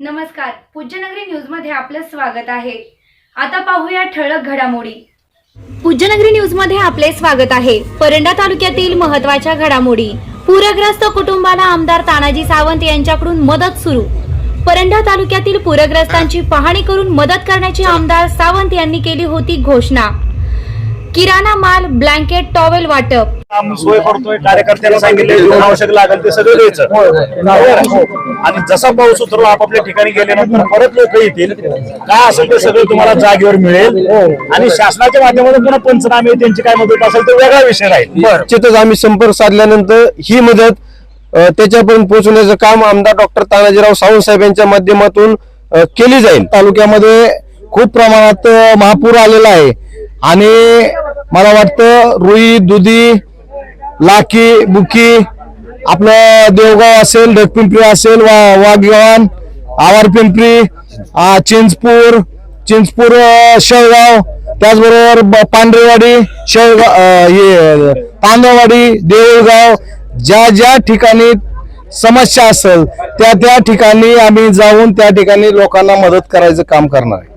नमस्कार. पूज्यनगरी न्यूजमध्ये आपलं स्वागत आहे. आता पाहूया ठळक घडामोडी. पूज्यनगरी न्यूजमध्ये आपले स्वागत आहे. परंडा तालुक्यातील महत्त्वाच्या घडामोडी. पूरग्रस्त कुटुंबाला आमदार तानाजी सावंत यांच्याकडून मदत सुरू. परंडा तालुक्यातील पूरग्रस्तांची पाहणी करून मदत करण्याची आमदार सावंत यांनी केली होती घोषणा. किराणा माल ब्लँकेट टॉवेल वाटप. आम्ही सोय करतोय कार्यकर्त्याला सांगितले जेवण आवश्यक लागेल ते सगळं द्यायचं? आणि जसा पाऊस उतरलो आपापल्या ठिकाणी गेल्यानंतर परत लोक येतील. काय असेल ते सगळं तुम्हाला जागेवर मिळेल. आणि शासनाच्या माध्यमातून पुन्हा पंचनामे त्यांची काय मदत असेल तर वेगळा विषय राहील. निश्चितच आम्ही संपर्क साधल्यानंतर ही मदत त्याच्यापर्यंत पोहोचवण्याचं काम आमदार डॉक्टर तानाजीराव सावंत साहेब यांच्या माध्यमातून केली जाईल. तालुक्यामध्ये खूप प्रमाणात महापूर आलेला आहे. आणि मला वाटतं रुई दुधी लाकी बुकी आपलं देवगाव असेल ढगपिंपरी असेल वा वाघगव्हाण आवार पिंपरी चिंचपूर चिंचपूर शेळगाव त्याचबरोबर ब- पांढरेवाडी शेळगाव हे तांदळवाडी देऊळगाव ज्या ज्या ठिकाणी समस्या असेल त्या त्या ठिकाणी आम्ही जाऊन त्या ठिकाणी लोकांना मदत करायचं काम करणार आहे.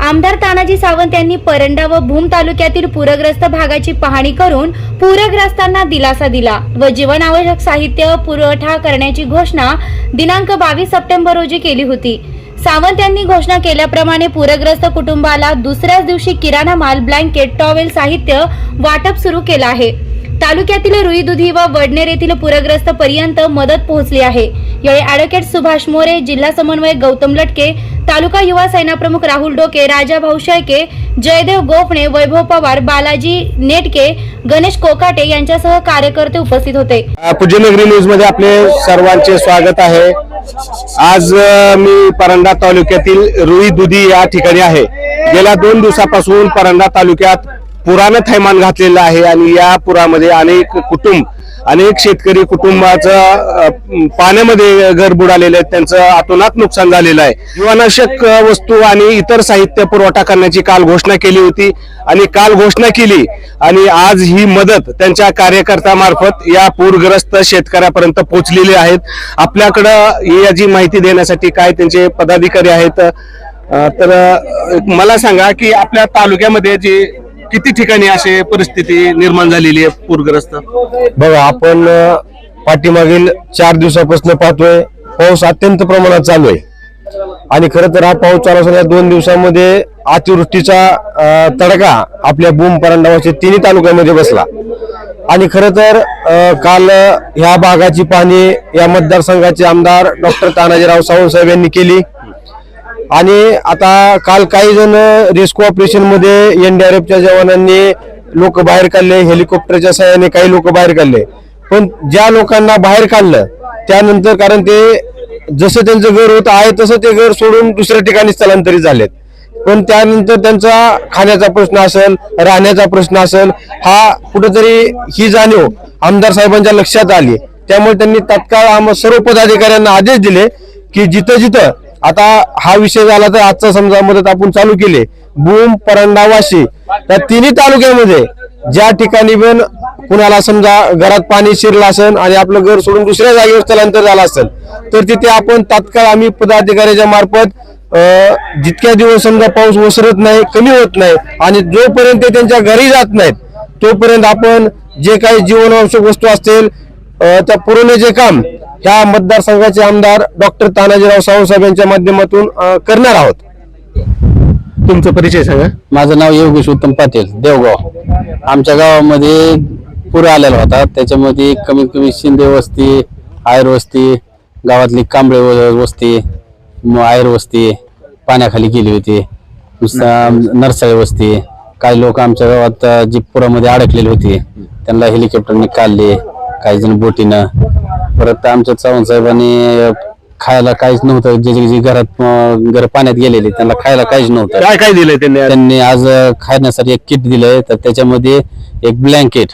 आमदार तानाजी सावंत यांनी परंडा व भूम तालुक्यातील पूरग्रस्त भागाची पाहणी करून पूरग्रस्तांना दिलासा दिला व जीवनावश्यक साहित्य पुरवठा करण्याची घोषणा दिनांक बावीस सप्टेंबर रोजी केली होती. सावंत यांनी घोषणा केल्याप्रमाणे पूरग्रस्त कुटुंबाला दुसऱ्याच दिवशी किराणा माल ब्लँकेट टॉवेल साहित्य वाटप सुरू केलं आहे. तालुक्यातील रुई दुधी व वडनेर येथील पूरग्रस्त पर्यंत मदत पोहोचली आहे. यावेळी अॅडव्होकेट सुभाष मोरे जिल्हा समन्वयक गौतम लटके तालुका युवा सेनाप्रमुख राहुल डोके राजा भाऊ शेळके जयदेव गोफणे वैभव पवार बालाजी नेटके गणेश कोकाटे यांच्यासह कार्यकर्ते उपस्थित होते. पूज्यनगरी न्यूजमध्ये आपले सर्वांचे स्वागत आहे. आज मी परंडा तालुक्यातील रुई दुधी या ठिकाणी आहे. गेल्या दोन दिवसापासून परंडा तालुक्यात पुरानं थैमान घातलेलं आहे आणि या पुरामध्ये अनेक कुटुंब अनेक शेतकरी कुटुंबाचं पाण्यामध्ये घर बुडालेले आहेत त्यांचं अतोनात नुकसान झालेलं आहे. जीवनाशक वस्तू आणि इतर साहित्य पुरवठा करण्याची काल घोषणा केली होती. आणि काल घोषणा केली. आणि आज ही मदत त्यांच्या कार्यकर्त्यामार्फत या पूरग्रस्त शेतकऱ्यापर्यंत पोहोचलेली आहेत. आपल्याकडं याची माहिती देण्यासाठी काय त्यांचे पदाधिकारी आहेत तर मला सांगा की आपल्या तालुक्यामध्ये जी किती ठिकाणी असे परिस्थिती निर्माण झालेली आहे पूरग्रस्त? बघा आपण पाठीमागील चार दिवसापासून पाहतोय पाऊस अत्यंत प्रमाणात चालू आहे. आणि खरं तर हा पाऊस चालू असलेल्या दोन दिवसामध्ये अतिवृष्टीचा तडका आपल्या बूम परंडावाचे तिन्ही तालुक्यामध्ये बसला. आणि खरं तर काल ह्या भागाची पाहणी या मतदारसंघाचे आमदार डॉक्टर तानाजीराव सावंत साहेब यांनी केली. आणि आता काल काही जण रेस्क्यू ऑपरेशनमध्ये एनडीआरएफच्या जवानांनी लोक बाहेर काढले हेलिकॉप्टरच्या सहाय्याने काही लोक बाहेर काढले. पण ज्या लोकांना बाहेर काढलं त्यानंतर कारण ते जसं त्यांचं घर होतं आहे तसं ते घर सोडून दुसऱ्या ठिकाणी स्थलांतरित झालेत. पण त्यानंतर त्यांचा खाण्याचा प्रश्न असेल राहण्याचा प्रश्न असेल हा कुठंतरी ही जाणीव आमदार साहेबांच्या लक्षात आली. त्यामुळे त्यांनी तत्काळ आम सर्व पदाधिकाऱ्यांना आदेश दिले की जिथं जिथं आता हा विषय झाला तर आजचा समजा मदत आपण चालू केली. बूम परंडा वाशी. त्या तिन्ही तालुक्यामध्ये ज्या ठिकाणी पण कुणाला समजा घरात पाणी शिरलं असेल आणि आपलं घर सोडून दुसऱ्या जागेवर स्थलांतर झालं असेल तर तिथे आपण तात्काळ आम्ही पदाधिकाऱ्याच्या मार्फत जितक्या दिवस समजा पाऊस ओसरत नाही कमी होत नाही आणि जोपर्यंत ते त्यांच्या घरी जात नाहीत तोपर्यंत आपण जे काही जीवनावश्यक वस्तू असतील त्या पुरवण्याचे काम ह्या मतदारसंघाचे आमदार डॉक्टर तानाजीराव सावंत साहेब यांच्या माध्यमातून करणार आहोत. तुमचा परिचय सांगा. माझं नाव योगेश उत्तम पाटील देवगाव. आमच्या गावामध्ये पूर आलेला होता. त्याच्यामध्ये कमीत कमी शिंदे वस्ती आयर वस्ती गावातली कांबळे व- वस्ती आयर वस्ती पाण्याखाली गेली होती. नुसता नरसाळी वस्ती काही लोक आमच्या गावात जी पुरामध्ये अडकलेली होती त्यांना हेलिकॉप्टरने काढले काही जण बोटीनं परत आमच्या चव्हाण साहेबांनी खायला काहीच नव्हतं. जे जे जे घरात अ, घर पाण्यात गेलेले त्यांना खायला काहीच नव्हतं. काय काय दिलंय त्यांनी त्यांनी आज अ, खाण्यासाठी एक किट दिलंय. तर त्याच्यामध्ये एक ब्लँकेट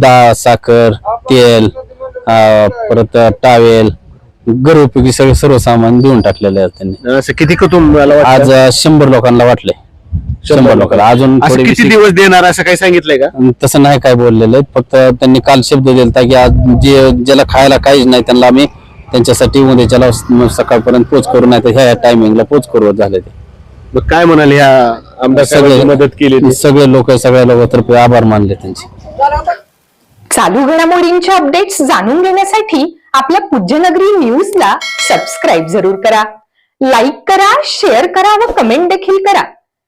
डाळ साखर तेल अं, परत टावेल घरोपयोगी सगळे सर्व सामान देऊन टाकलेले आहे त्यांनी. असं किती कुटुंबाला? आज अं, शंभर लोकांना वाटले शंभर लोकांना अजून असं थोडे किती दिवस देणार असं काही सांगितलंय का? तसं नाही काय बोललेलं. फक्त त्यांनी काल शब्द दिला की आज जे ज्याला खायला काहीच नाही त्यांना आम्ही त्यांच्यासाठी उद्याच्याला स- सकाळपर्यंत पोच करू नाही तर ह्या टायमिंगला पोच करू झाले ते. मग काय म्हणाले ह्या आमदार साहेबांनी मदत केली ती? सगळे लोक सगळ्या लोक आभार मानले त्यांचे. चालू घडामोडींचे अपडेट्स जाणून घेण्यासाठी आपल्या पूज्यनगरी न्यूजला सबस्क्राईब जरूर करा. लाईक करा शेअर करा व कमेंट देखील करा.